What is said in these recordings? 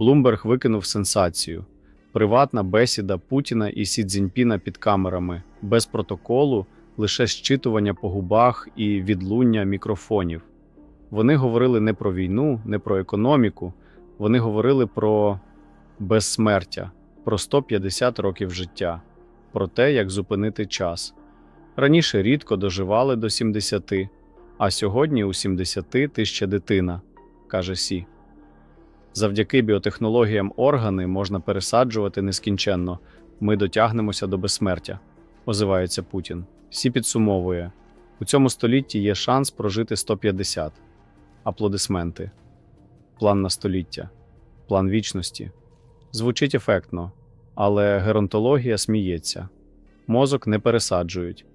Блумберг викинув сенсацію. Приватна бесіда Путіна і Сі Цзіньпіна під камерами, без протоколу, лише щитування по губах і відлуння мікрофонів. Вони говорили не про війну, не про економіку, вони говорили про безсмертя, про 150 років життя, про те, як зупинити час. Раніше рідко доживали до 70, а сьогодні у 70 ти ще дитина, каже Сі. Завдяки біотехнологіям органи можна пересаджувати нескінченно. Ми дотягнемося до безсмертя, озивається Путін. Сі підсумовує: у цьому столітті є шанс прожити 150. Аплодисменти. План на століття, план вічності. Звучить ефектно, але геронтологія сміється. Мозок не пересаджують,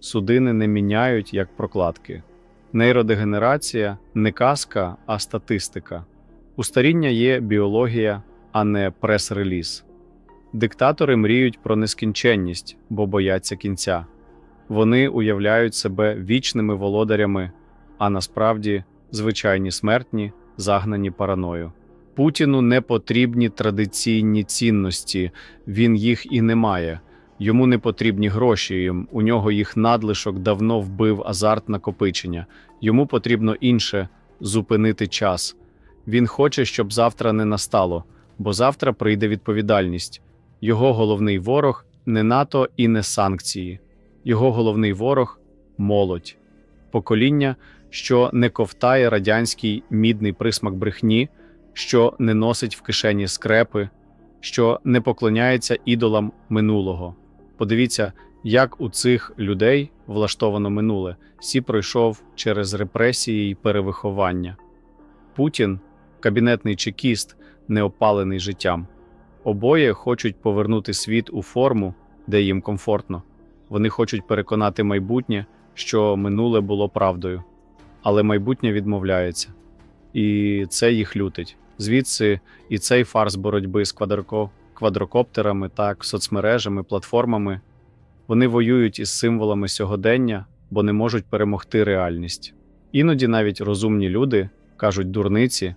судини не міняють як прокладки. Нейродегенерація не казка, а статистика. У старіння є біологія, а не прес-реліз. Диктатори мріють про нескінченність, бо бояться кінця. Вони уявляють себе вічними володарями, а насправді звичайні смертні, загнані параною. Путіну не потрібні традиційні цінності, він їх і не має. Йому не потрібні гроші, у нього їх надлишок давно вбив азарт накопичення. Йому потрібно інше зупинити час. Він хоче, щоб завтра не настало, бо завтра прийде відповідальність. Його головний ворог не НАТО і не санкції. Його головний ворог молодь, покоління, що не ковтає радянський мідний присмак брехні, що не носить в кишені скрепи, що не поклоняється ідолам минулого. Подивіться, як у цих людей влаштовано минуле. Сі пройшов через репресії й перевиховання. Путін кабінетний чекіст, не опалений життям. Обоє хочуть повернути світ у форму, де їм комфортно. Вони хочуть переконати майбутнє, що минуле було правдою, але майбутнє відмовляється. І це їх лютить. Звідси і цей фарс боротьби з квадроко... квадрокоптерами, так, соцмережами, платформами. Вони воюють із символами сьогодення, бо не можуть перемогти реальність. Іноді навіть розумні люди кажуть дурниці,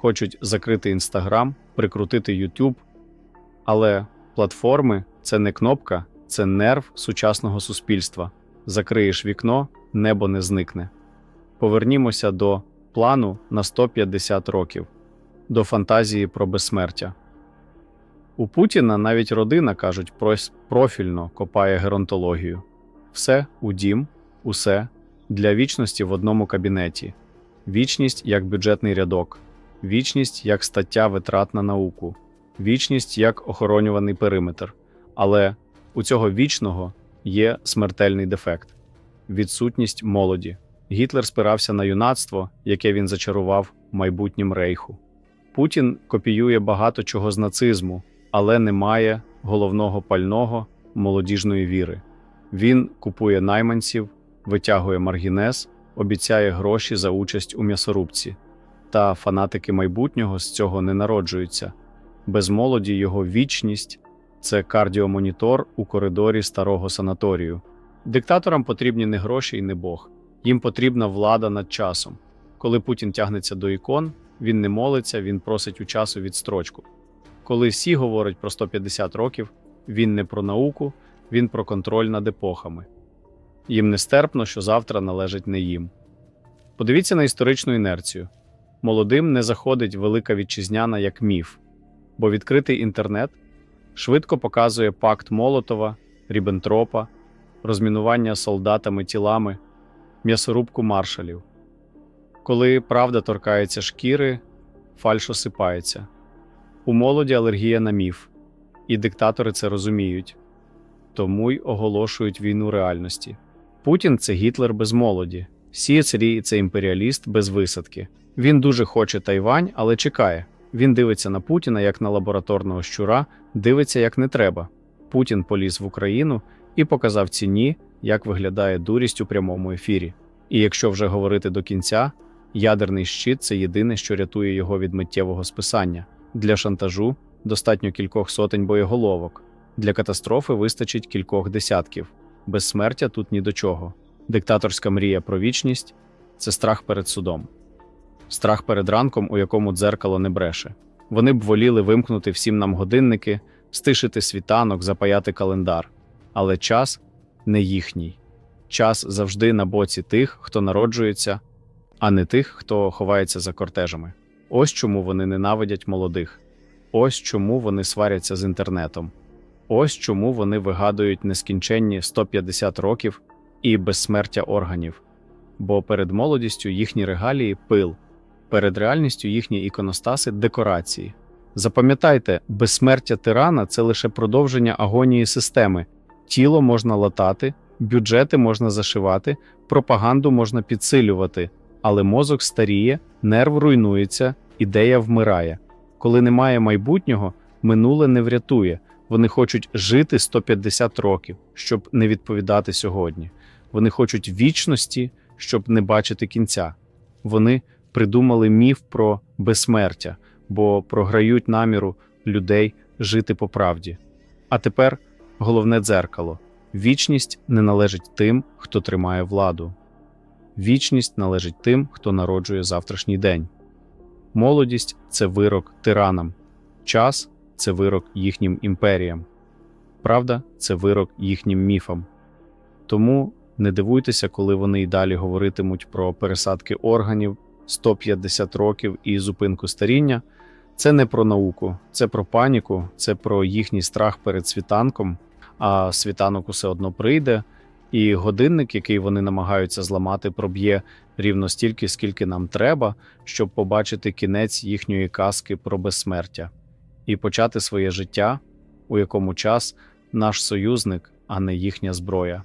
хочуть закрити Інстаграм, прикрутити Ютуб. Але платформи це не кнопка, це нерв сучасного суспільства. Закриєш вікно, небо не зникне. Повернімося до плану на 150 років, до фантазії про безсмертя. У Путіна навіть родина, кажуть, профільно копає геронтологію. Все у дім, усе для вічності в одному кабінеті. Вічність як бюджетний рядок, вічність як стаття витрат на науку, вічність як охоронюваний периметр. Але у цього вічного є смертельний дефект відсутність молоді. Гітлер спирався на юнацтво, яке він зачарував майбутнім рейху. Путін копіює багато чого з нацизму, але не має головного пального молодіжної віри. Він купує найманців, витягує маргінез, обіцяє гроші за участь у м'ясорубці. Та фанатики майбутнього з цього не народжуються. Без молоді його вічність це кардіомонітор у коридорі старого санаторію. Диктаторам потрібні не гроші і не Бог. Їм потрібна влада над часом. Коли Путін тягнеться до ікон, він не молиться, він просить у часу відстрочку. Коли всі говорять про 150 років, він не про науку, він про контроль над епохами. Їм нестерпно, що завтра належить не їм. Подивіться на історичну інерцію. Молодим не заходить велика вітчизняна як міф, бо відкритий інтернет швидко показує пакт Молотова, Ріббентропа, розмінування солдатами тілами, м'ясорубку маршалів. Коли правда торкається шкіри, фальш осипається. У молоді алергія на міф, і диктатори це розуміють, тому й оголошують війну реальності. Путін це Гітлер без молоді, Сі Црі це імперіаліст без висадки. Він дуже хоче Тайвань, але чекає. Він дивиться на Путіна як на лабораторного щура, дивиться як не треба. Путін поліз в Україну і показав ціні, як виглядає дурість у прямому ефірі. І якщо вже говорити до кінця, ядерний щит це єдине, що рятує його від миттєвого списання. Для шантажу достатньо кількох сотень боєголовок. Для катастрофи вистачить кількох десятків. Безсмертя тут ні до чого. Диктаторська мрія про вічність це страх перед судом, страх перед ранком, у якому дзеркало не бреше. Вони б воліли вимкнути всім нам годинники, стишити світанок, запаяти календар. Але час не їхній. Час завжди на боці тих, хто народжується, а не тих, хто ховається за кортежами. Ось чому вони ненавидять молодих. Ось чому вони сваряться з інтернетом. Ось чому вони вигадують нескінченні 150 років і безсмертя органів. Бо перед молодістю їхні регалії пил, перед реальністю їхні іконостаси декорації. Запам'ятайте, безсмертя тирана це лише продовження агонії системи. Тіло можна латати, бюджети можна зашивати, пропаганду можна підсилювати, але мозок старіє, нерв руйнується, ідея вмирає. Коли немає майбутнього, минуле не врятує. Вони хочуть жити 150 років, щоб не відповідати сьогодні. Вони хочуть вічності, щоб не бачити кінця. Вони придумали міф про безсмертя, бо програють наміру людей жити по правді. А тепер головне дзеркало: вічність не належить тим, хто тримає владу. Вічність належить тим, хто народжує завтрашній день. Молодість це вирок тиранам, час це вирок їхнім імперіям. Правда, це вирок їхнім міфам. Тому не дивуйтеся, коли вони й далі говоритимуть про пересадки органів 150 років і зупинку старіння. Це не про науку, це про паніку, це про їхній страх перед світанком, а світанок усе одно прийде, і годинник, який вони намагаються зламати, проб'є рівно стільки, скільки нам треба, щоб побачити кінець їхньої казки про безсмертя і почати своє життя, у якому час наш союзник, а не їхня зброя.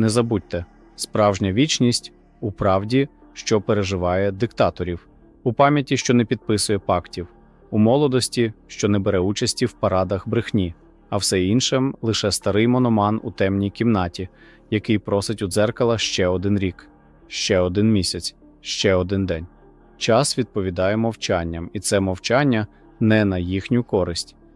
Не забудьте, справжня вічність у правді, що переживає диктаторів, у пам'яті, що не підписує пактів, у молодості, що не бере участі в парадах брехні, а все інше лише старий мономан у темній кімнаті, який просить у дзеркала ще один рік, ще один місяць, ще один день. Час відповідає мовчанням, і це мовчання не на їхню користь.